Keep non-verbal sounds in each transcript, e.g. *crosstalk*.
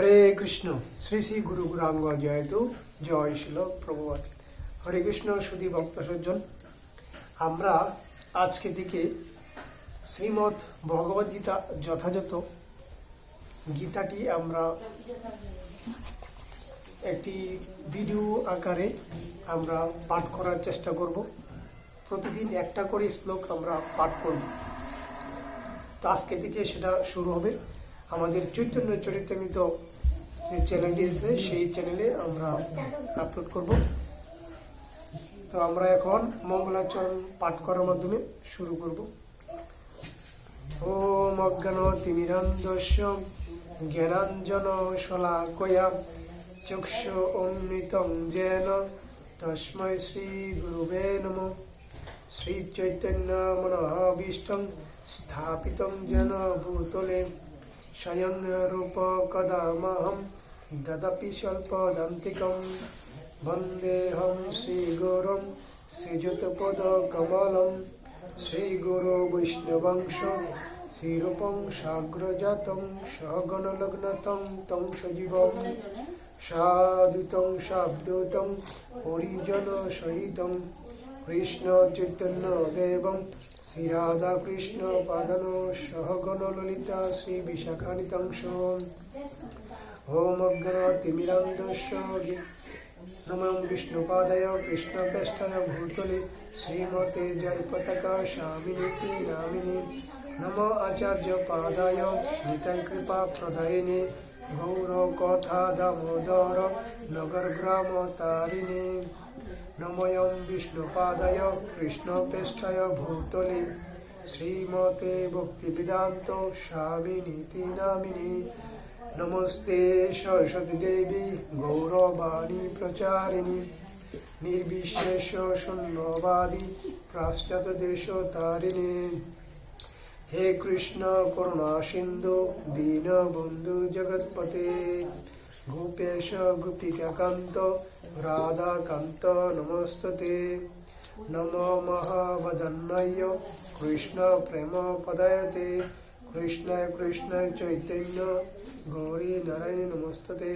হরে কৃষ্ণ, শ্রী শ্রী গুরু গুরাঙ্গ জয়তু, জয় শিল প্রভুবাদ হরে কৃষ্ণ, সুধী ভক্ত সজ্জন, আমরা আজকে থেকে শ্রীমৎ ভগবদ গীতা যথাযথ গীতাটি আমরা একটি ভিডিও আকারে আমরা পাঠ করার চেষ্টা করব। প্রতিদিন একটা করে শ্লোক আমরা পাঠ করব। তো আজকে থেকে সেটা শুরু হবে। আমাদের চৈতন্য চরিতামিত যে চ্যানেলটি আছে, সেই চ্যানেলে আমরা আপলোড করব। তো আমরা এখন মঙ্গলাচরণ পাঠ করার মাধ্যমে শুরু করব। ওম অজ্ঞান তিমিরান্দস্য জ্ঞানাঞ্জন শলাকয়া চক্ষু অমৃতং যেন তস্মৈ শ্রী গুরুবে নম। শ্রী চৈতন্য মনোভীষ্টং স্থাপিতং যেন ভূতলে। স্বয়ং রূপ কদামহম দদপি স্বল্পদন্তিকম বন্দেহম শ্রীগুরুম শ্রীযুতপদকমলম শ্রীগুরু বৈষ্ণবংশ শ্রীরূপং সাগ্রজাতং সগণলগ্নতং তং সজীবম সাদুতং শাব্দুতং হরিজন সহিতং কৃষ্ণ চৈতন্য দেবং শ্রী রাধা কৃষ্ণ পাদন সহগণ ললিতা শ্রী বিশাখানিতংশ ওম অজ্ঞাতিমিরান্দস্য নমঃ বিষ্ণুপাদায় কৃষ্ণপৃষ্ঠায় ভূতলে শ্রীমতে জয় পতাকা স্বামিনীতি নামিনী নম আচার্য পাদায় নিতাই কৃপা প্রদায়িনে। গৌর কথা দামোদর নগর গ্রাম তারিণে। নময়ং বিষ্ণুপাদায় কৃষ্ণপৃষ্ঠায় ভূতলে শ্রীমতে ভক্তিবেদান্ত স্বামিনীতি নামিনী নমস্তে সরস্বতী দেবী গৌরবাণী প্রচারিণী নির্বিশেষ শূন্যবাদী পাশ্চাত দেশ তারিণী হে কৃষ্ণ করুণা সিন্ধু দীন বন্ধু জগৎপতে গোপেশ গোপিকাকান্ত রাধাকান্ত নমস্ততে নম মহাবদন্নয় কৃষ্ণ প্রেম পদায়তে কৃষ্ণ কৃষ্ণ চৈতন্য গৌরী নারায়ণ নমস্ততে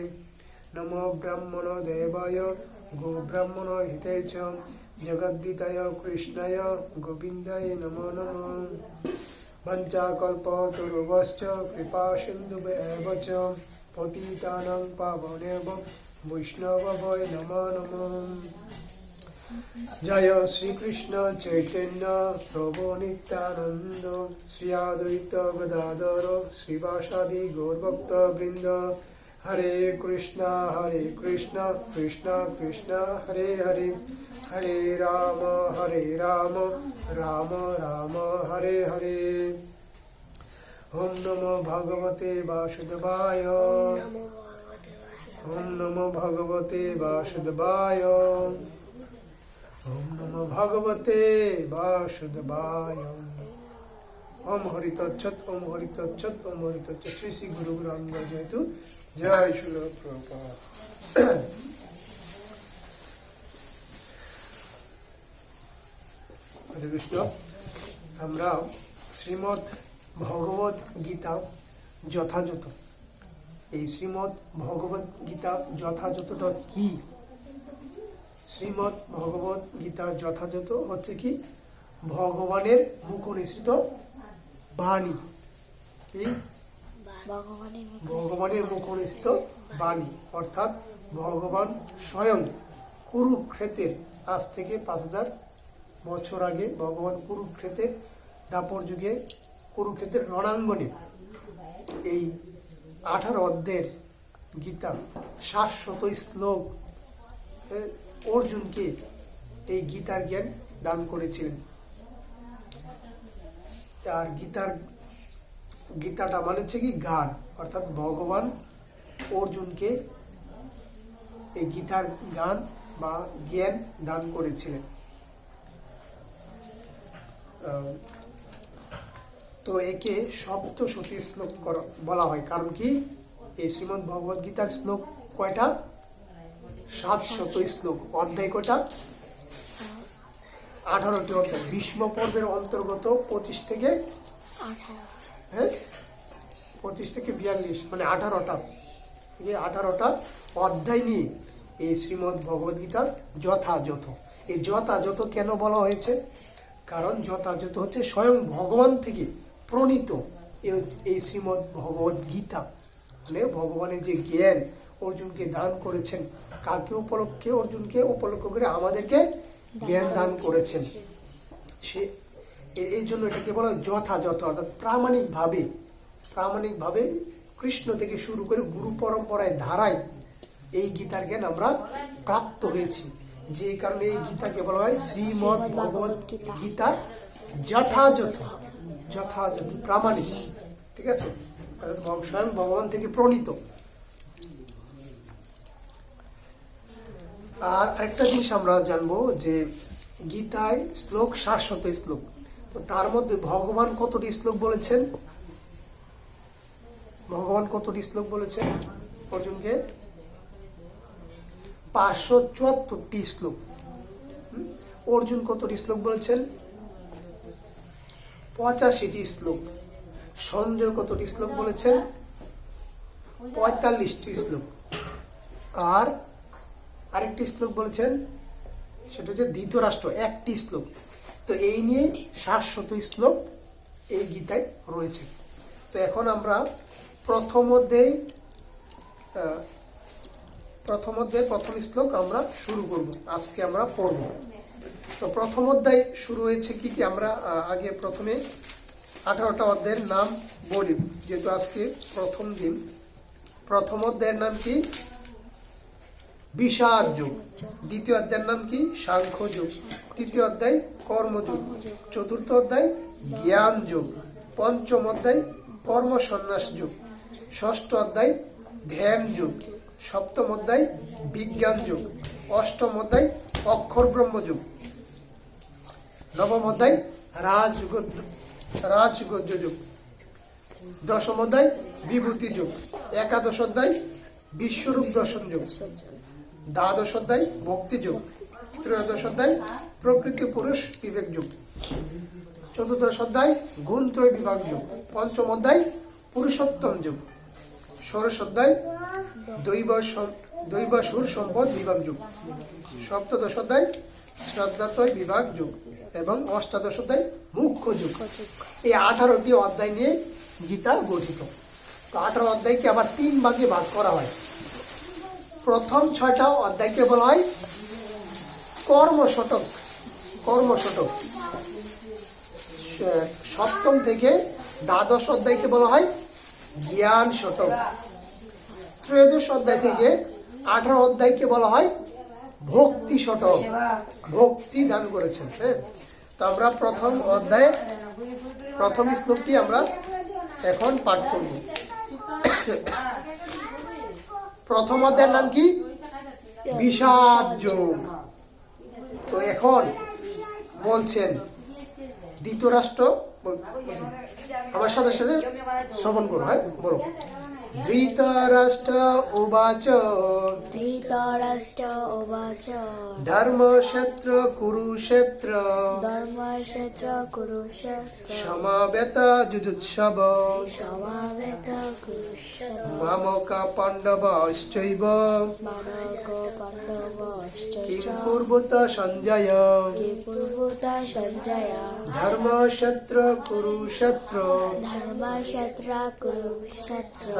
নম ব্রাহ্মণ দেবায় গো ব্রাহ্মণ হিতে চ জগদ্গীতায় কৃষ্ণায় গোবিন্দায় নমো নমঃ পঞ্চাকল্পতরুভশ্চ কৃপা সিন্ধুভ্যেব বৈষ্ণবভয় নমো নমঃ জয় শ্রীকৃষ্ণ চৈতন্য প্রভু নিত্যানন্দ শ্রী গদাধর শ্রীবাসাদি গৌরভক্ত বৃন্দ হরে কৃষ্ণ হরে কৃষ্ণ কৃষ্ণ কৃষ্ণ হরে হরে হরে রাম হরে রাম রাম রাম হরে হরে ওম নমো ভগবতে বাসুদেবায় ওম নমো ভগবতে বাসুদেবায়। ওম নমো ভগবতে বাসুদেবায়। ওম হরি তচ্ছত ওম হরি তচ্ছত ওম হরি তচ্ছত শ্রী শ্রী গুরু গুরাঙ্গ যেহেতু জয় শিল প্রভুপাদ হরে কৃষ্ণ, আমরা শ্রীমৎ ভগবত গীতা যথাযথ এই শ্রীমৎ ভগবত গীতা যথাযথটা কি? শ্রীমৎ ভগবত গীতা যথাযথ হচ্ছে কি? ভগবানের মুখ নিঃসৃত বাণী। কি? ভগবানের মুখে ভগবানের মুখ নিঃসৃত বাণী। অর্থাৎ ভগবান স্বয়ং কুরুক্ষেত্রের আজ থেকে পাঁচ হাজার বছর আগে ভগবান কুরুক্ষেত্রের দাপর যুগে কুরুক্ষেত্রের রণাঙ্গনে এই আঠারো অধ্যায়ের গীতা, শাশ্বত শ্লোক। অর্জুনকে এই গীতার জ্ঞান দান করেছিলেন। আর গীতার, গীতাটা মানে হচ্ছে কি গান, অর্থাৎ ভগবান অর্জুনকে এই গীতার গান বা জ্ঞান দান করেছিলেন। তো একে সপ্তশতী শ্লোক বলা হয়। কারণ কি? এই শ্রীমদ ভগবদ গীতার শ্লোক কয়টা? সাতশত শ্লোক। অধ্যায় কয়টা? আঠারোটি অধ্যায়। ভীষ্ম পর্বের অন্তর্গত পঁচিশ থেকে হ্যাঁ? পঁচিশ থেকে বিয়াল্লিশ মানে আঠারোটা। এই আঠারোটা অধ্যায় নিয়ে এই শ্রীমদ্ ভগবদ গীতার যথাযথ। এই যথাযথ কেন বলা হয়েছে? কারণ যথাযথ হচ্ছে স্বয়ং ভগবান থেকে প্রণীত এই- শ্রীমদ্ ভগবদ গীতা। মানে ভগবানের যে জ্ঞান অর্জুনকে দান করেছেন কাকে উপলক্ষে অর্জুনকে উপলক্ষ করে আমাদেরকে জ্ঞান দান করেছেন। সে এই জন্য এটাকে বলা হয় যথাযথ, অর্থাৎ প্রামাণিকভাবে প্রামাণিকভাবে কৃষ্ণ থেকে শুরু করে গুরু পরম্পরায় ধারায় এই গীতার জ্ঞান আমরা প্রাপ্ত হয়েছি। যে কারণে এই গীতাকে বলা হয় শ্রীমদ ভগবত গীতার যথাযথ। যথাযথ প্রামাণিক। ঠিক আছে? স্বয়ং ভগবান থেকে প্রণীত। আর আরেকটা জিনিস আমরা জানব যে গীতায় শ্লোক শাশ্বত শ্লোক। তো তার মধ্যে ভগবান কতটি শ্লোক বলেছেন? ভগবান কতটি শ্লোক বলেছেন? অর্জুনকে? পাঁচশো চুয়াত্তরটি শ্লোক। অর্জুন কতটি শ্লোক বলেছেন? পঁচাশিটি শ্লোক। সঞ্জয় কতটি শ্লোক বলেছেন? পঁয়তাল্লিশটি শ্লোক। আর আরেকটি শ্লোক বলেছেন, সেটা হচ্ছে ধৃতরাষ্ট্র, একটি শ্লোক। তো এই নিয়ে সাতশত শ্লোক এই গীতায় রয়েছে। তো এখন আমরা প্রথম অধ্যায় প্রথম অধ্যায়, প্রথম শ্লোক আমরা শুরু করব। আজকে আমরা পড়ব। তো প্রথম অধ্যায় শুরু হয়েছে কি কি? আমরা আগে প্রথমে আঠারোটা অধ্যায়ের নাম বলি, যেহেতু আজকে প্রথম দিন। প্রথম অধ্যায়ের নাম কি? বিষাদ যুগ। দ্বিতীয় অধ্যায়ের নাম কি? সাংখ্য যুগ। তৃতীয় অধ্যায় কর্মযুগ চতুর্থ অধ্যায় জ্ঞান যুগ। পঞ্চম অধ্যায় কর্মসন্ন্যাস যুগ। ষষ্ঠ অধ্যায় ধ্যান যুগ। সপ্তম অধ্যায় বিজ্ঞান যুগ। অষ্টম অধ্যায় অক্ষর ব্রহ্ম যুগ। নবম অধ্যায় রাজগ রাজগজ্য যুগ। দশম অধ্যায়, বিভূতি যুগ। একাদশ অধ্যায়, বিশ্বরূপ দর্শন যুগ। দ্বাদশ অধ্যায়, ভক্তি যুগ। ত্রয়োদশ অধ্যায়, প্রকৃতি পুরুষ বিবেক যুগ। চতুর্দশ অধ্যায়, গুণত্রয় বিভাগ যুগ। পঞ্চম অধ্যায়, পুরুষোত্তম যুগ। ষোড়শ অধ্যায়, দৈব সম- দৈবাসুর সম্পদ বিভাগ যুগ। সপ্তদশ অধ্যায় শ্রদ্ধাতয় বিভাগ যুগ এবং অষ্টাদশ অধ্যায় মুখ্য যুগ এই আঠারোটি অধ্যায় নিয়ে গীতা গঠিত। তো আঠারো অধ্যায়কে আবার তিন ভাগে ভাগ করা হয়। প্রথম ছয়টা অধ্যায়কে বলা হয় কর্মশতক। কর্মশতক। সপ্তম থেকে দ্বাদশ অধ্যায়কে বলা হয় জ্ঞান শতক ত্রয়োদশ অধ্যায় থেকে আঠারো অধ্যায়কে বলা হয় ভক্তি শতক ভক্তি দান করেছেন হ্যাঁ? তো আমরা প্রথম অধ্যায়ে প্রথম শ্লোকটি আমরা এখন পাঠ করব। প্রথম অধ্যায়ের নাম কি? বিষাদ যোগ। তো এখন বলছেন ধৃতরাষ্ট্র। আমার সাথে সাথে শ্রবণ করো হ্যাঁ? বলো। ধৃতরাষ্ট্র উবাচ ধৃতরাষ্ট্র উবাচ ধর্মক্ষেত্র কুরুক্ষেত্র ধর্মক্ষেত্র কুরুক্ষেত্র সমাবেত যুজুৎসব সমাবেত কুরুক্ষেত্র মামকা পাণ্ডবশ্চৈব মানক পাণ্ডবশ্চ কিং কুর্বত সঞ্জয় কে সঞ্জয় ধর্মক্ষেত্র কুরুক্ষেত্র ধর্মক্ষেত্র কুরুক্ষেত্র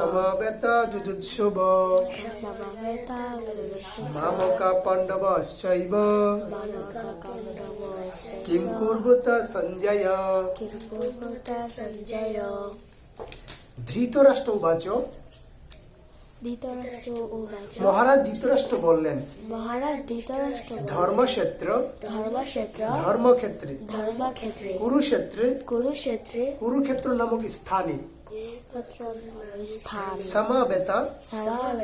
ধৃতরাষ্ট্র উবাচ ধৃতরাষ্ট্র উবাচ মহারাজ ধৃতরাষ্ট্র বললেন মহারাজ ধৃতরাষ্ট্র ধর্মক্ষেত্র ধর্মক্ষেত্র ধর্মক্ষেত্রে ধর্মক্ষেত্রে কুরুক্ষেত্রে কুরুক্ষেত্রে কুরুক্ষেত্র নামক স্থানে স্থান। সমাবেত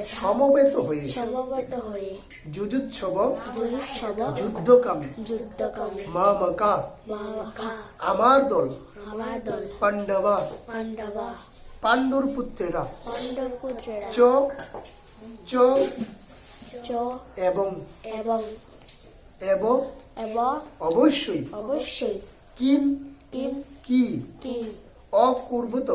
সমবেত। হয়ে। সমবেত হয়ে। যুজুৎসব যুযুৎসব যুদ্ধকামী। যুদ্ধকামে। মামকা। বাহা আমার দল। আমার দল। পাণ্ডবা। পাণ্ডবা। পাণ্ডুর পুত্রেরা। পাণ্ডবপুত্রেরা চ চ চ এবং। এবং। এব। এবং। অবশ্যই। অবশ্যই। কিম। কিম। কি। কি অপূর্বত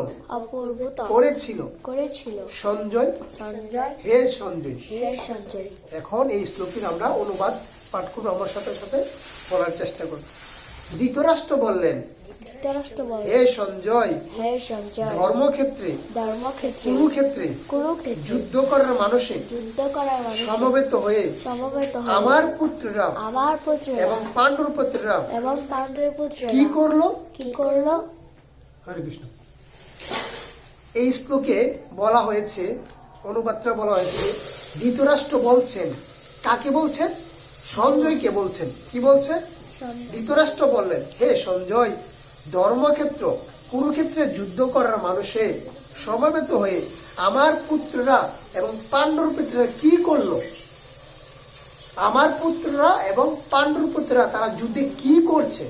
করেছিল। করেছিল। সঞ্জয়? সঞ্জয়? হে সঞ্জয়। হে সঞ্জয়। এখন এই শ্লোকটির আমরা অনুবাদ পাঠ করব। আমার সাথে সাথে বলার চেষ্টা করব। ধৃতরাষ্ট্র বললেন হে সঞ্জয় হে সঞ্জয় ধর্মক্ষেত্রে ধর্মক্ষেত্রে কুরুক্ষেত্রে কুরুক্ষেত্রে যুদ্ধ করার মানুষে যুদ্ধ করার মানুষ সমবেত হয়ে সমবেত হয়ে আমার পুত্ররা আমার পুত্রেরা এবং পাণ্ডুর পুত্ররা এবং পাণ্ডবের পুত্রেরা কি করল? কি করল? হরে কৃষ্ণ। এই শ্লোকে বলা হয়েছে অনুবাদটা বলা হয়েছে ধৃতরাষ্ট্র বলছেন কাকে বলছেন? সঞ্জয়কে বলছেন। কি বলছেন? ধৃতরাষ্ট্র বললেন হে সঞ্জয় ধর্মক্ষেত্র কুরুক্ষেত্রে যুদ্ধ করার মানুষে সমবেত হয়ে আমার পুত্ররা এবং পাণ্ডুর পুত্ররা কি করল? আমার পুত্ররা এবং পাণ্ডুর পুত্ররা তারা যুদ্ধে কি করছে?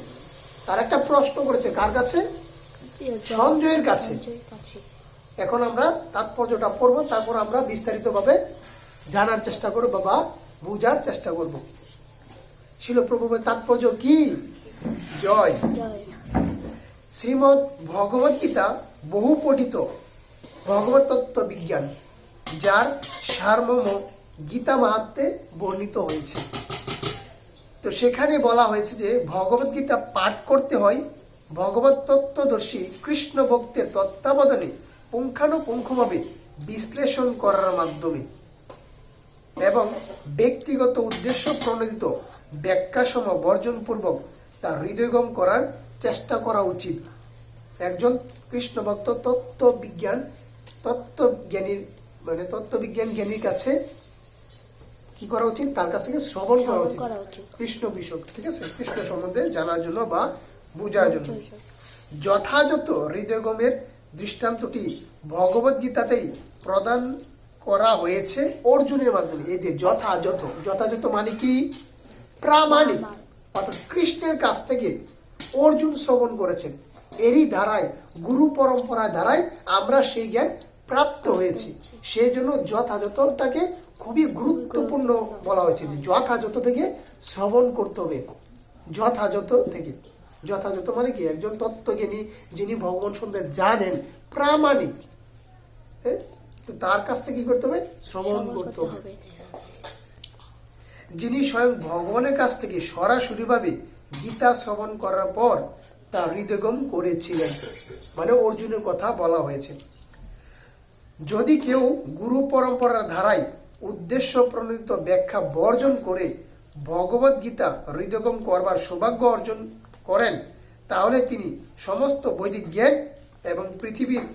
তার একটা প্রশ্ন করেছে কার কাছে? সঞ্জয়ের কাছে। এখন আমরা তাৎপর্যটা পড়ব, তারপর আমরা বিস্তারিতভাবে জানার চেষ্টা করব বা বোঝার চেষ্টা করব। শিলপ্রভুর তাৎপর্য কি? জয়। শ্রীমৎ ভগবত গীতা বহু পঠিত ভগবত তত্ত্ব বিজ্ঞান, যার সারমর্ম গীতা মাহাত্মে বর্ণিত হয়েছে। তো সেখানে বলা হয়েছে যে ভগবত গীতা পাঠ করতে হয় ভগবত তত্ত্বদর্শী কৃষ্ণ ভক্তের তত্ত্বাবধানে পুঙ্খানুপুঙ্খভাবে বিশ্লেষণ করার মাধ্যমে এবং ব্যক্তিগত উদ্দেশ্য প্রণোদিত ব্যাখ্যাসম বর্জনপূর্বক তা হৃদয়গম করার চেষ্টা করা উচিত। একজন কৃষ্ণ ভক্ত তত্ত্ববিজ্ঞান তত্ত্বজ্ঞানীর মানে তত্ত্ববিজ্ঞান জ্ঞানীর কাছে কি করা উচিত? তার কাছ থেকে শ্রবণ করা করা উচিত। কৃষ্ণ বিষয় ঠিক আছে? কৃষ্ণ সম্বন্ধে জানার জন্য বা বোঝার জন্য। যথাযথ হৃদয়গমের দৃষ্টান্তটি ভগবত গীতাতেই প্রদান করা হয়েছে অর্জুনের মাধ্যমে। এই যে যথাযথ যথাযথ মানে কি? প্রামাণিক, অর্থাৎ কৃষ্ণের কাছ থেকে অর্জুন শ্রবণ করেছেন। এরই ধারায়, গুরু পরম্পরার ধারায় আমরা সেই জ্ঞান প্রাপ্ত হয়েছি। সেই জন্য যথাযথটাকে খুবই গুরুত্বপূর্ণ বলা হয়েছে যথাযথ থেকে শ্রবণ করতে হবে। যথাযথ থেকে। যথাযথ মানে কি? একজন তত্ত্বজ্ঞানী যিনি ভগবান সম্বন্ধে জানেন প্রামাণিক। হ্যাঁ তো তার কাছ থেকে কি করতে হবে? শ্রবণ করতে হবে। যিনি স্বয়ং ভগবানের কাছ থেকে সরাসরিভাবে গীতা শ্রবণ করার পর তা হৃদয়গম করেছিলেন। মানে অর্জুনের কথা বলা হয়েছে। যদি কেউ গুরু পরম্পরার ধারায় উদ্দেশ্য প্রণোদিত ব্যাখ্যা বর্জন করে ভগবদ্গীতা গীতা হৃদয়গম করবার সৌভাগ্য অর্জন করেন, তাহলে তিনি সমস্ত বৈদিক জ্ঞান এবং পৃথিবীর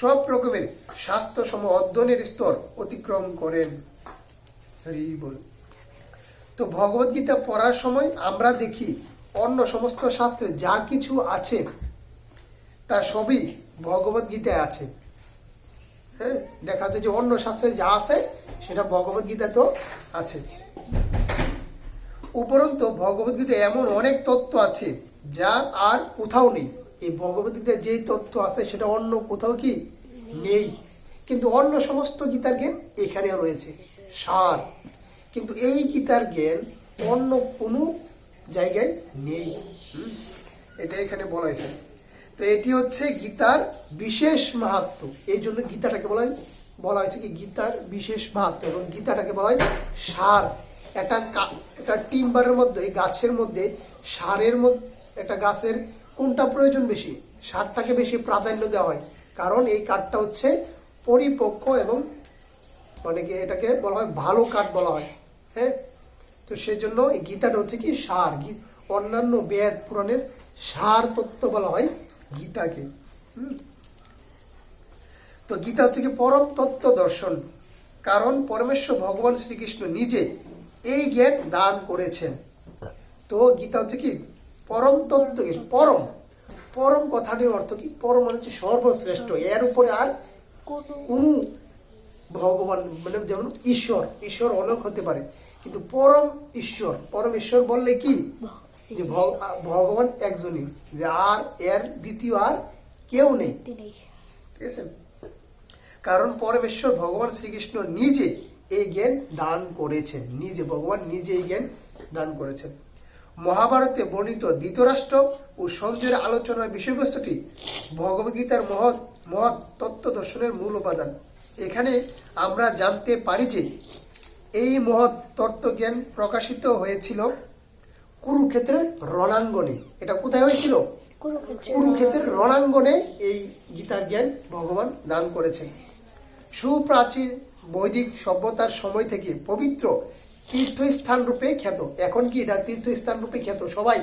সব রকমের স্বাস্থ্যসম অধ্যয়নের স্তর অতিক্রম করেন। তো ভগবদ্গীতা পড়ার সময় আমরা দেখি অন্য সমস্ত শাস্ত্রে যা কিছু আছে, তা সবই ভগবদ্গীতায় গীতায় আছে। হ্যাঁ দেখা যায় যে অন্য শাস্ত্রে যা আছে, সেটা ভগবত গীতা তো আছে। উপরন্তু ভগবত গীতায় এমন অনেক তত্ত্ব আছে যা আর কোথাও নেই। এই ভগবত গীতায় যেই তত্ত্ব আছে, সেটা অন্য কোথাও কি? নেই। কিন্তু অন্য সমস্ত গীতার জ্ঞান এখানেও রয়েছে। সার। কিন্তু এই গীতার জ্ঞান অন্য কোনো জায়গায় নেই? এটা এখানে বলা হয়েছে। তো এটি হচ্ছে গীতার বিশেষ মাহাত্ম। এই জন্য গীতাটাকে বলা হয় বলা হয়েছে কি? গীতার বিশেষ মাহাত্ম। এবং গীতাটাকে বলা হয় সার। একটা একটা টিম্বারের মধ্যে গাছের মধ্যে সারের মধ্যে একটা গাছের কোনটা প্রয়োজন বেশি? সারটাকে বেশি প্রাধান্য দেওয়া হয়। কারণ এই কাঠটা হচ্ছে পরিপক্ক এবং মানে কি এটাকে বলা হয় ভালো কাঠ বলা হয়। হ্যাঁ? তো সেজন্য এই গীতাটা হচ্ছে কি সার। অন্যান্য বেদ পুরাণের সার তত্ত্ব বলা হয় গীতাকে। তো গীতা হচ্ছে কি পরম তত্ত্ব দর্শন। কারণ পরমেশ্বর ভগবান শ্রীকৃষ্ণ নিজে এই জ্ঞান দান করেছেন। তো গীতা হচ্ছে কি পরম তত্ত্ব কি? পরম। পরম কথাটির অর্থ কি? পরম মানে হচ্ছে সর্বশ্রেষ্ঠ। এর উপরে আর কোনো কোন ভগবান মানে যেমন ঈশ্বর ঈশ্বর অনেক হতে পারে। কিন্তু পরম ঈশ্বর পরম ঈশ্বর বললে কি? যে ভগবান একজনই। যে আর এর দ্বিতীয় আর কেউ নেই। ঠিক আছে? কারণ পরমেশ্বর ভগবান শ্রীকৃষ্ণ নিজে এই জ্ঞান দান করেছেন। নিজে ভগবান নিজে এই জ্ঞান দান করেছেন। মহাভারতে বর্ণিত ধৃতরাষ্ট্র ও সঞ্জয়ের আলোচনার বিষয়বস্তুটি ভগবদ্গীতার মহৎ মহৎ তত্ত্ব দর্শনের মূল উপাদান। এখানে আমরা জানতে পারি যে এই মহৎ তত্ত্বজ্ঞান প্রকাশিত হয়েছিল কুরুক্ষেত্রের রণাঙ্গনে। এটা কোথায় হয়েছিল? কুরুক্ষেত্রের রণাঙ্গনে এই গীতার জ্ঞান ভগবান দান করেছেন। সুপ্রাচীন বৈদিক সভ্যতার সময় থেকে পবিত্র তীর্থস্থান রূপে খ্যাত। এখন কি এটা তীর্থস্থান রূপে খ্যাত? সবাই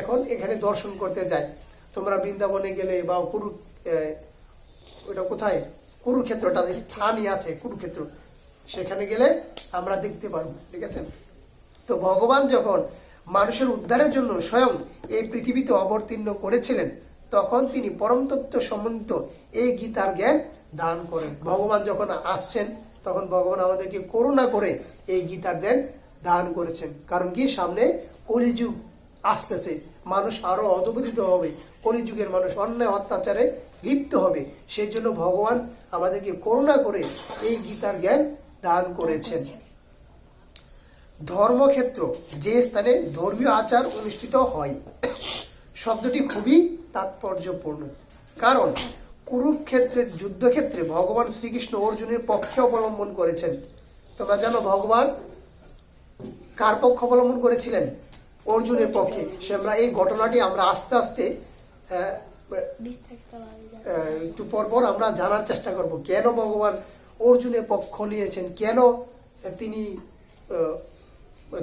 এখন এখানে দর্শন করতে যায়। তোমরা বৃন্দাবনে গেলে বা কুরু ওটা কোথায়? কুরুক্ষেত্রটা, স্থানই আছে কুরুক্ষেত্র। সেখানে গেলে আমরা দেখতে পারব, ঠিক আছে? তো ভগবান যখন মানুষের উদ্ধারের জন্য স্বয়ং এই পৃথিবীতে অবতীর্ণ করেছিলেন, তখন তিনি পরম তত্ত্ব সম্বন্ধিত এই গীতার জ্ঞান দান করেন। ভগবান যখন আসছেন, তখন ভগবান আমাদেরকে করুণা করে এই গীতার জ্ঞান দান করেছেন। কারণ কি? সামনে কলিযুগ আসতেছে। মানুষ আরও অধপতিত হবে। কলিযুগের মানুষ অন্যায়, অত্যাচারে লিপ্ত হবে। সেই জন্য ভগবান আমাদেরকে করুণা করে এই গীতার জ্ঞান দান করেছেন। ধর্মক্ষেত্র যে স্থানে ধর্মীয় আচার অনুষ্ঠিত হয়, শব্দটি খুবই তাৎপর্যপূর্ণ। কারণ কুরুক্ষেত্রের, যুদ্ধক্ষেত্রে ভগবান শ্রীকৃষ্ণ অর্জুনের পক্ষে অবলম্বন করেছেন। তোমরা জানো ভগবান কার পক্ষ অবলম্বন করেছিলেন? অর্জুনের পক্ষে। সে আমরা এই ঘটনাটি আমরা আস্তে আস্তে একটু পর পর আমরা জানার চেষ্টা করব। কেন ভগবান অর্জুনের পক্ষ নিয়েছেন? কেন তিনি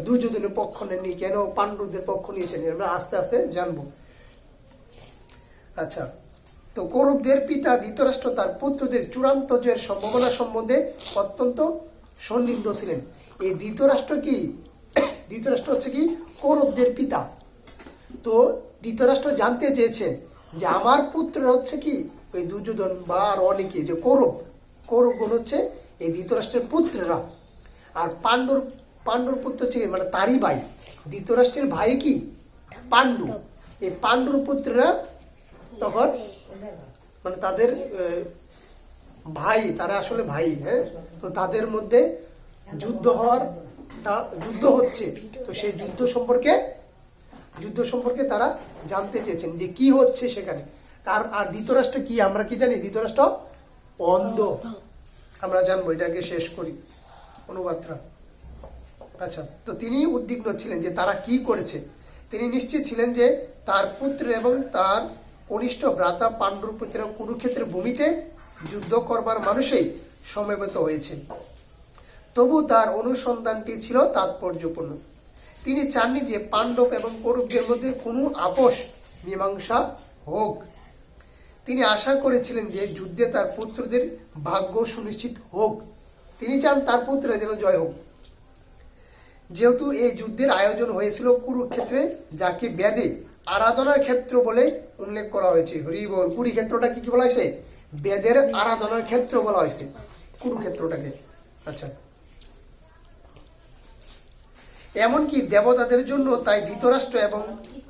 দুর্যোধনের পক্ষ নেননি? কেন পাণ্ডবদের পক্ষ নিয়েছেন? আমরা আস্তে আস্তে জানব। আচ্ছা তো কৌরবদের পিতা ধৃতরাষ্ট্র তার পুত্রদের চূড়ান্ত জয়ের সম্ভাবনা সম্বন্ধে অত্যন্ত সন্নিগ্ধ ছিলেন। এই ধৃতরাষ্ট্র কি? ধৃতরাষ্ট্র হচ্ছে কি? কৌরবদের পিতা। তো ধৃতরাষ্ট্র জানতে চেয়েছেন যে আমার পুত্র হচ্ছে কি? ওই দুর্যোধন বা আর অনেকে যে কৌরব। কৌরবগুলো হচ্ছে এই ধৃতরাষ্ট্রের পুত্ররা। আর পাণ্ডুর পাণ্ডুর পুত্র হচ্ছে? মানে তারই ভাই। ধৃতরাষ্ট্রের ভাই কি? পাণ্ডু। এই পাণ্ডুর পুত্ররা তখন মানে তাদের ভাই, তারা আসলে ভাই হ্যাঁ? তো তাদের মধ্যে যুদ্ধ হওয়ার যুদ্ধ হচ্ছে। তো সেই যুদ্ধ সম্পর্কে যুদ্ধ সম্পর্কে তারা জানতে চেয়েছেন যে কি হচ্ছে সেখানে। আর আর ধৃতরাষ্ট্র কি? আমরা কি জানি? ধৃতরাষ্ট্র অন্ধ আমরা জানব, এটাকে শেষ করি। অনুবাদটা। আচ্ছা তো তিনি উদ্বিগ্ন ছিলেন যে তারা কি করেছে। তিনি নিশ্চিত ছিলেন যে তার পুত্র এবং তার কনিষ্ঠ ভ্রাতা পাণ্ডুর পুত্র কুরুক্ষেত্রের ভূমিতে যুদ্ধ করবার মানুষই সমবেত হয়েছে তবু তার অনুসন্ধানটি ছিল তাৎপর্যপূর্ণ। তিনি চাননি যে পাণ্ডব এবং কৌরবদের মধ্যে কোনো আপোষ, মীমাংসা হোক। তিনি আশা করেছিলেন যে যুদ্ধে তার পুত্রদের ভাগ্য সুনিশ্চিত হোক। তিনি চান তার পুত্র যেন জয় হোক। যেহেতু এই যুদ্ধের আয়োজন হয়েছিল কুরুক্ষেত্রে, যাকে বেদে আরাধনার ক্ষেত্র বলে উল্লেখ করা হয়েছে। হরি বল কুরুক্ষেত্রটা কি কি বলা হয়েছে? বেদের আরাধনার ক্ষেত্র বলা হয়েছে। কুরুক্ষেত্রটাকে আচ্ছা। এমনকি দেবতাদের জন্য তাই ধৃতরাষ্ট্র এবং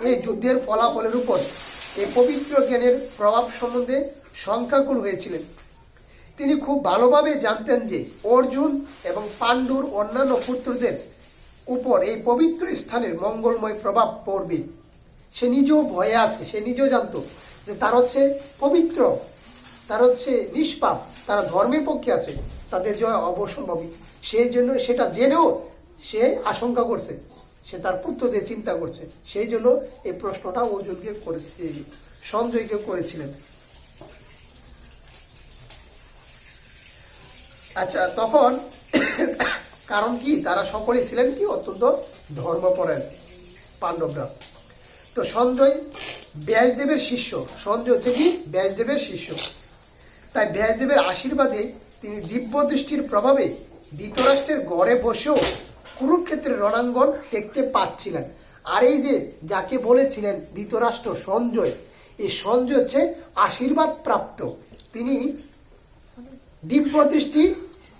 এই যুদ্ধের ফলাফলের উপর এই পবিত্র জ্ঞানের প্রভাব সম্বন্ধে সংখ্যাকুল হয়েছিলেন। তিনি খুব ভালোভাবে জানতেন যে অর্জুন এবং পাণ্ডুর অন্যান্য পুত্রদের উপর এই পবিত্র স্থানের মঙ্গলময় প্রভাব পড়বে। সে নিজেও ভয়ে আছে, সে নিজেও জানতো যে তার হচ্ছে পবিত্র তার হচ্ছে নিষ্পাপ, তারা ধর্মের পক্ষে আছে, তাদের জয় অবসম্ভাবী। সেই জন্য সেটা জেনেও সে আশঙ্কা করছে, সে তার পুত্রদের চিন্তা করছে, সেই জন্য এই প্রশ্নটা অর্জুনকে করে সঞ্জয়কে করেছিলেন। আচ্ছা তখন *coughs* কারণ কি? তারা সকলেই ছিলেন কি? অত্যন্ত ধর্মপরায়ণ পাণ্ডবরা। তো সঞ্জয় ব্যাসদেবের শিষ্য, সঞ্জয় হচ্ছে কি? ব্যাসদেবের শিষ্য। তাই ব্যাসদেবের আশীর্বাদে তিনি দিব্য দৃষ্টির প্রভাবে ধৃতরাষ্ট্রের গড়ে বসেও কুরুক্ষেত্রের রণাঙ্গন দেখতে পাচ্ছিলেন। আর এই যে যাকে বলেছিলেন ধৃতরাষ্ট্র সঞ্জয়, এই সঞ্জয় হচ্ছে আশীর্বাদ প্রাপ্ত তিনি দিব্য দৃষ্টি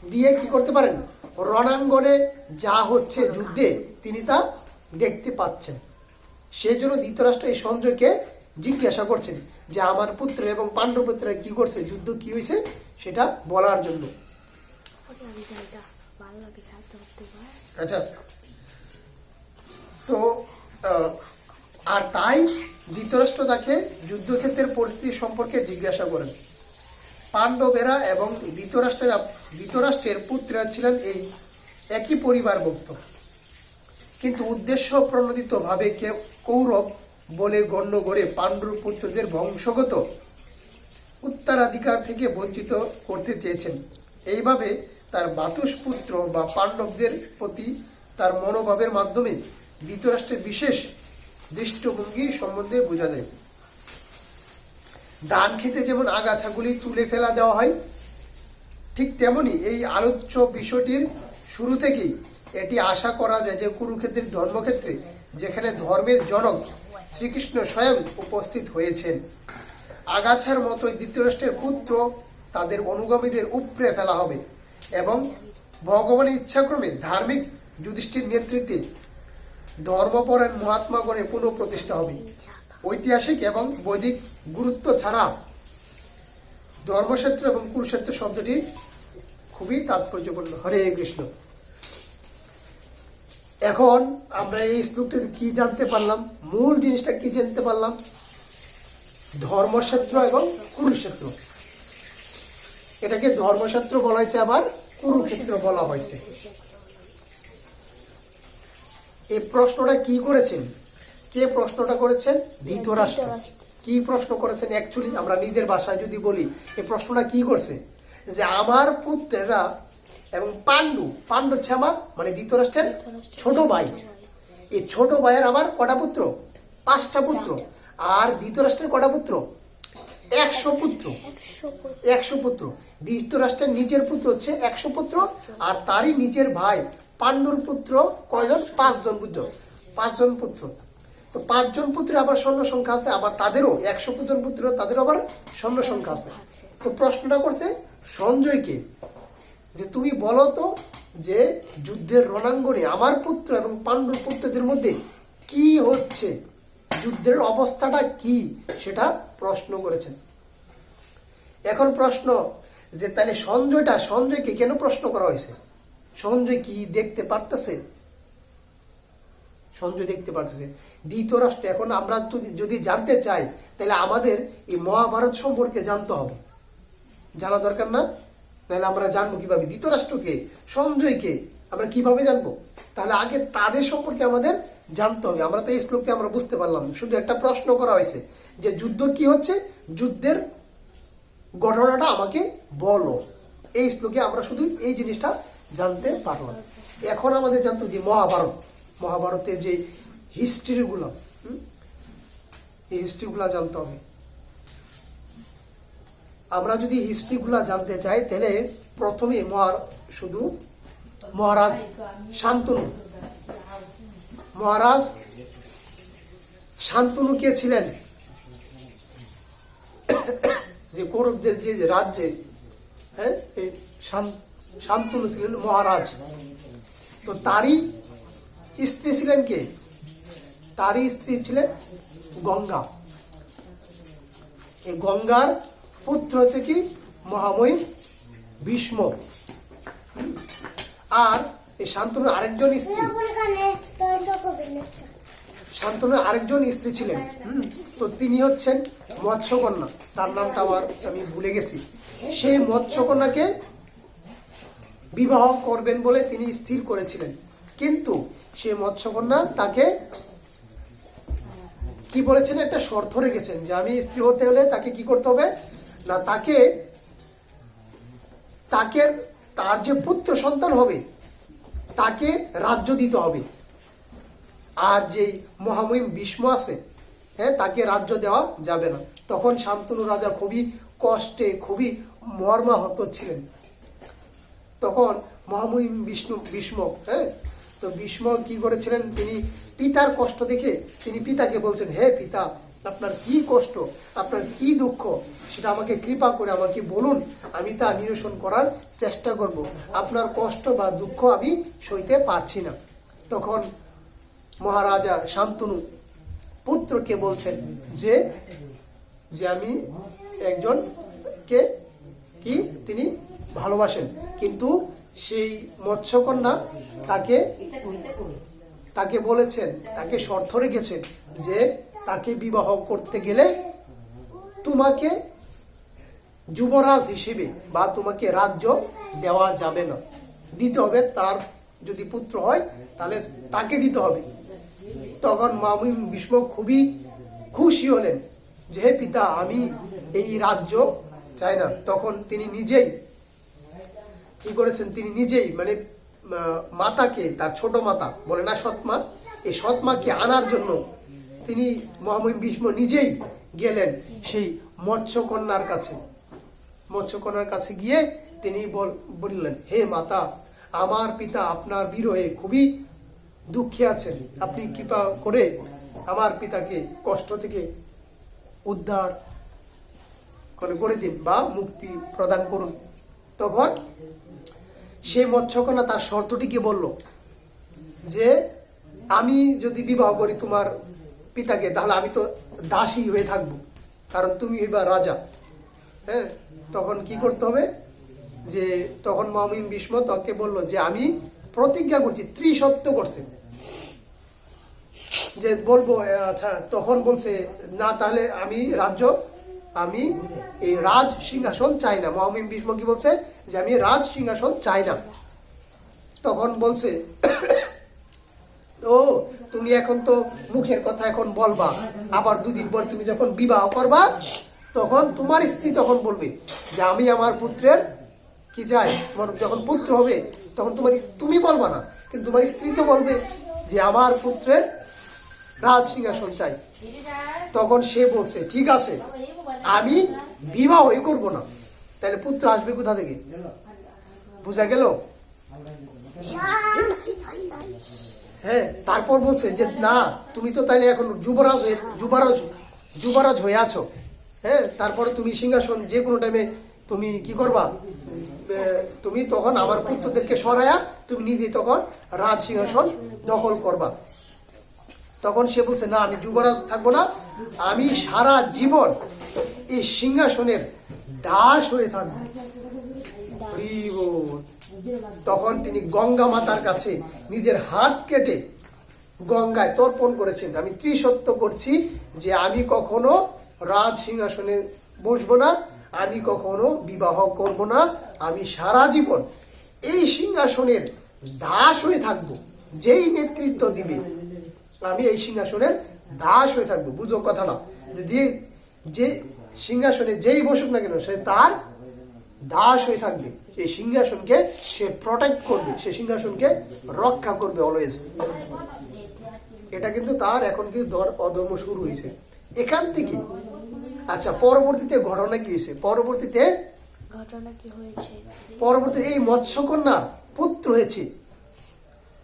দিয়ে কি করতে পারেন? রণাঙ্গনে যা হচ্ছে যুদ্ধে তিনি তা দেখতে পাচ্ছেন। সেই জন্য ধৃতরাষ্ট্র এই সঞ্জয়কে জিজ্ঞাসা করছেন যে আমার পুত্র এবং পাণ্ডব পুত্ররা কি করছে, যুদ্ধ কি হয়েছে, সেটা বলার জন্য। আচ্ছা। তো আর তাই ধৃতরাষ্ট্র তাকে যুদ্ধক্ষেত্রের পরিস্থিতি সম্পর্কে জিজ্ঞাসা করেন। পাণ্ডবেরা এবং ধৃতরাষ্ট্রের ধৃতরাষ্ট্রের পুত্ররা ছিলেন এই একই পরিবার পরিবারভুক্ত। কিন্তু উদ্দেশ্য প্রণোদিতভাবে কেউ কৌরব বলে গণ্য করে পাণ্ডুর পুত্রদের বংশগত উত্তরাধিকার থেকে বঞ্চিত করতে চেয়েছেন। এইভাবে তার বাতুস পুত্র বা পাণ্ডবদের প্রতি তার মনোভাবের মাধ্যমে ধৃতরাষ্ট্রের বিশেষ দৃষ্টিভঙ্গি সম্বন্ধে বোঝা যায় ধান খেতে যেমন আগাছাগুলি তুলে ফেলা দেওয়া হয়, ঠিক তেমনি এই আলোচ্য বিষয়টির শুরু থেকেই এটি আশা করা যায় যে কুরুক্ষেত্রের ধর্মক্ষেত্রে, যেখানে ধর্মের জনক শ্রীকৃষ্ণ স্বয়ং উপস্থিত হয়েছেন। আগাছার মতোই ধৃতরাষ্ট্রের পুত্র তাদের অনুগামীদের উপড়ে ফেলা হবে এবং ভগবানের ইচ্ছাক্রমে ধার্মিক যুধিষ্ঠির নেতৃত্বে ধর্মপরায়ণ মহাত্মাগণের পুনঃপ্রতিষ্ঠা হবে। ঐতিহাসিক এবং বৈদিক গুরুত্ব ছাড়া ধর্মক্ষেত্র এবং কুরুক্ষেত্র শব্দটি খুবই তাৎপর্যপূর্ণ। হরে কৃষ্ণ। এখন আমরা এই শ্লোকটিতে কি জানতে পারলাম? মূল জিনিসটা কি জানতে পারলাম? ধর্মক্ষেত্র এবং কুরুক্ষেত্র। এটাকে ধর্মক্ষেত্র বলা হয়েছে, আবার কুরুক্ষেত্র বলা হয়েছে। এই প্রশ্নটা কি করেছেন? কে প্রশ্নটা করেছেন? ধৃতরাষ্ট্র। কি প্রশ্ন করেছেন? অ্যাকচুয়ালি আমরা নিজের ভাষায় যদি বলি এই প্রশ্নটা কি করছে? যে আমার পুত্রেরা এবং পাণ্ডু পাণ্ডু হচ্ছে আমার মানে ধৃতরাষ্ট্রের ছোট ভাই। এই ছোট ভাইয়ের আবার কটা পুত্র? পাঁচটা পুত্র। আর ধৃতরাষ্ট্রের কটা পুত্র? একশো পুত্র। একশো পুত্র। ধৃতরাষ্ট্রের নিজের পুত্র হচ্ছে একশো পুত্র আর তারই নিজের ভাই পাণ্ডুর পুত্র কয়জন? পাঁচজন পুত্র। পাঁচজন পুত্র। তো পাঁচজন পুত্রের আবার স্বর্ণ সংখ্যা আছে আবার তাদেরও একশো জন পুত্র তাদেরও আবার স্বর্ণ সংখ্যা আছে। তো প্রশ্নটা করছে সঞ্জয়কে যে তুমি বলো তো যে যুদ্ধের রণাঙ্গনে আমার পুত্র এবং পাণ্ডুর পুত্রদের মধ্যে কি হচ্ছে? যুদ্ধের অবস্থাটা কি? সেটা প্রশ্ন করেছেন। এখন প্রশ্ন যে তাহলে সঞ্জয়টা, সঞ্জয়কে কেন প্রশ্ন করা হয়েছে? সঞ্জয় কি দেখতে পারতেছে? সঞ্জয় দেখতে পারতেছে। ধৃতরাষ্ট্র এখন আমরা যদি জানতে চাই, তাহলে আমাদের এই মহাভারত সম্পর্কে জানতে হবে। জানা দরকার না? নাহলে আমরা জানব কীভাবে, ধৃতরাষ্ট্রকে সঞ্জয়কে আমরা কীভাবে জানব? তাহলে আগে তাদের সম্পর্কে আমাদের জানতে হবে। আমরা তো এই শ্লোককে আমরা বুঝতে পারলাম। শুধু একটা প্রশ্ন করা হয়েছে যে যুদ্ধ কি হচ্ছে? যুদ্ধের ঘটনাটা আমাকে বলো। এই শ্লোকে আমরা শুধু এই জিনিসটা জানতে পারলাম। এখন আমাদের জানতে যে মহাভারত, মহাভারতের যে হিস্ট্রিগুলো এই হিস্ট্রিগুলো জানতে হবে। আমরা যদি হিস্ট্রিগুলো জানতে চাই, তাহলে প্রথমে মহার শুধু মহারাজ শান্তনু। মহারাজ শান্তনু কে ছিলেন? যে কৌরবদের যে রাজ্যে হ্যাঁ শান্তনু ছিলেন মহারাজ। তো তারই স্ত্রী ছিলেন কে? তারই স্ত্রী ছিলেন গঙ্গা। এই গঙ্গার পুত্র হচ্ছে কি? মহামহিম ভীষ্ম। আর এই শান্তনুর আরেকজন স্ত্রী। শান্তনুর আরেকজন স্ত্রী ছিলেন। তো তিনি হচ্ছেন মৎস্যকন্যা। তার নামটা আমার আমি ভুলে গেছি। সেই মৎস্যকন্যাকে বিবাহ করবেন বলে তিনি স্থির করেছিলেন। কিন্তু সেই মৎস্যকন্যা তাকে কি বলেছেন? একটা শর্ত রেখেছেন যে আমি স্ত্রী হতে হলে তাকে কি করতে হবে? না, তাকে তাকে তার যে পুত্র সন্তান হবে, তাকে রাজ্য দিতে হবে। আর যেই মহামহিম ভীষ্ম আছে হ্যাঁ তাকে রাজ্য দেওয়া যাবে না। তখন শান্তনু রাজা খুবই কষ্টে, খুবই মর্মাহত ছিলেন। তখন মহামহিম বিষ্ণু, ভীষ্ম হ্যাঁ তো ভীষ্ম কি করেছিলেন, তিনি পিতার কষ্ট দেখে, তিনি পিতাকে বলছেন, হে পিতা, আপনার কি কষ্ট, আপনার কি দুঃখ? সেটা আমাকে কৃপা করে আমাকে বলুন, আমি তা নিরসন করার চেষ্টা করব। আপনার কষ্ট বা দুঃখ আমি সইতে পারছি না। তখন মহারাজা শান্তনু পুত্রকে বলছেন, যে যে আমি একজন কে কি তিনি ভালোবাসেন, কিন্তু সেই মৎস্যকন্যা তাকে তাকে বলেছেন, তাকে শর্ত রেখেছেন যে তাকে বিবাহ করতে গেলে তোমাকে যুবরাজ হিসেবে বা তোমাকে রাজ্য দেওয়া যাবে না। দিতে হবে তার যদি পুত্র হয়, তাহলে তাকে দিতে হবে। তখন মামুন ভীষ্ম খুবই খুশি হলেন যে, হে পিতা, আমি এই রাজ্য চাই না। তখন তিনি নিজেই কি করেছেন? তিনি নিজেই মানে মাতাকে, তার ছোট মাতা, বলে না সৎমা, এই সৎমাকে আনার জন্য তিনি মহামহিম ভীষ্ম নিজেই গেলেন সেই মৎস্যকন্যার কাছে। মৎস্যকন্যার কাছে গিয়ে তিনি বল- বললেন, হে মাতা, আমার পিতা আপনার বিরহে খুবই দুঃখে আছেন। আপনি কৃপা করে আমার পিতাকে কষ্ট থেকে উদ্ধার করে দিন বা মুক্তি প্রদান করুন। তখন সেই মৎস্যকন্যা তার শর্তটিকে বলল যে, আমি যদি বিবাহ করি তোমার পিতাকে, তাহলে আমি তো দাসী হয়ে থাকব, কারণ তুমি এবার রাজা। হ্যাঁ? তখন কি করতে হবে? যে তখন মামিন ভীষ্ম তাকে বলল যে, আমি প্রতিজ্ঞা করছি ত্রিসত্য করছে। যে বলব আচ্ছা তখন বলছে, না, তাহলে আমি রাজ্য, আমি এই রাজ সিংহাসন চাই না। মহামিম ভীষ্ম কি বলছে? যে, আমি রাজ সিংহাসন চাই না। তখন বলছে, ও, তুমি এখন তো মুখের কথা এখন বলবা, আবার দুদিন পর তুমি যখন বিবাহ করবা তখন তোমার স্ত্রী তখন বলবে যে আমি আমার পুত্রের কি যাই তোমার যখন পুত্র হবে, তখন তোমার তুমি বলবা না। কিন্তু তোমার স্ত্রী তো বলবে যে আমার পুত্রের রাজ সিংহাসন চাই। তখন সে বলছে, ঠিক আছে, আমি বিবাহই করব না। তাহলে পুত্র আসবে কোথা থেকে? বোঝা গেল? হ্যাঁ তারপর বলছে যে, না, তুমি তো তাইলে এখন যুবরাজ যুবরাজ যুবরাজ হয়ে আছো। হ্যাঁ তারপরে তুমি সিংহাসন যে কোনো টাইমে তুমি কি করবা? তুমি তখন আমার পুত্রদেরকে সরায়া তুমি নিজে তখন রাজ সিংহাসন দখল করবা। তখন সে বলছে, না, আমি যুবরাজ থাকব না। আমি সারা জীবন এই সিংহাসনের দাস হয়ে থাকব। তখন তিনি গঙ্গা মাতার কাছে নিজের হাত কেটে গঙ্গায় তর্পণ করেছেন। আমি ত্রিসত্য করছি যে আমি কখনো রাজ সিংহাসনে বসবো না, আমি কখনো বিবাহ করব না, আমি সারা জীবন এই সিংহাসনের দাস হয়ে থাকব, যেই নেতৃত্ব দিবে। আমি এই সিংহাসনের দাস হয়ে থাকব, বুঝো কথা না। যে যে সিংহাসনে যেই বসুক না কেন, সে তার দাস হয়ে থাকবে। এই সিংহাসনকে সে প্রোটেক্ট করবে, সে সিংহাসনকে রক্ষা করবে অলওয়েজ এটা কিন্তু তার এখন কিন্তু ধর অধর্ম শুরু হয়েছে। এখান থেকে আচ্ছা পরবর্তীতে ঘটনা কি হয়েছে? পরবর্তীতে ঘটনা কি হয়েছে? পরবর্তী এই মৎস্যকন্যার পুত্র হয়েছে।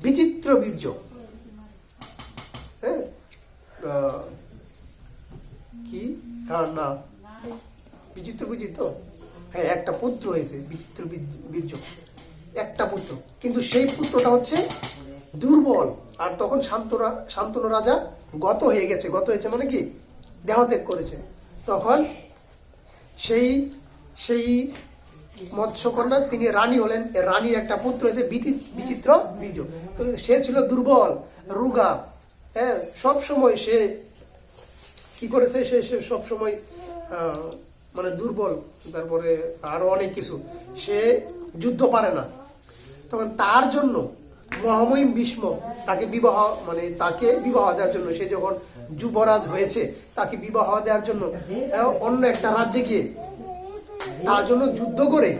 বিচিত্র বীর্য। হ্যাঁ? কি? তার নাম বিচিত্র বীর্য হ্যাঁ একটা পুত্র হয়েছে বিচিত্র বীর- বীর্য। একটা পুত্র। কিন্তু সেই পুত্রটা হচ্ছে দুর্বল। আর তখন শান্তরা শান্তনু রাজা গত হয়ে গেছে। গত হয়েছে মানে কি? দেহত্যাগ করেছে। তখন সেই সেই মৎস্যকন্যা, তিনি রানী হলেন। রানীর একটা পুত্র হয়েছে বিচিত্র বীর্য। তো সে ছিল দুর্বল, রুগা। হ্যাঁ সব সময় সে কি করেছে? সে সে সব সময় মানে দুর্বল। তারপরে আরও অনেক কিছু। সে যুদ্ধ পারে না। তখন তার জন্য মহামহিম ভীষ্ম তাকে বিবাহ মানে তাকে বিবাহ দেওয়ার জন্য সে যখন যুবরাজ হয়েছে তাকে বিবাহ দেওয়ার জন্য অন্য একটা রাজ্যে গিয়ে তার জন্য যুদ্ধ করে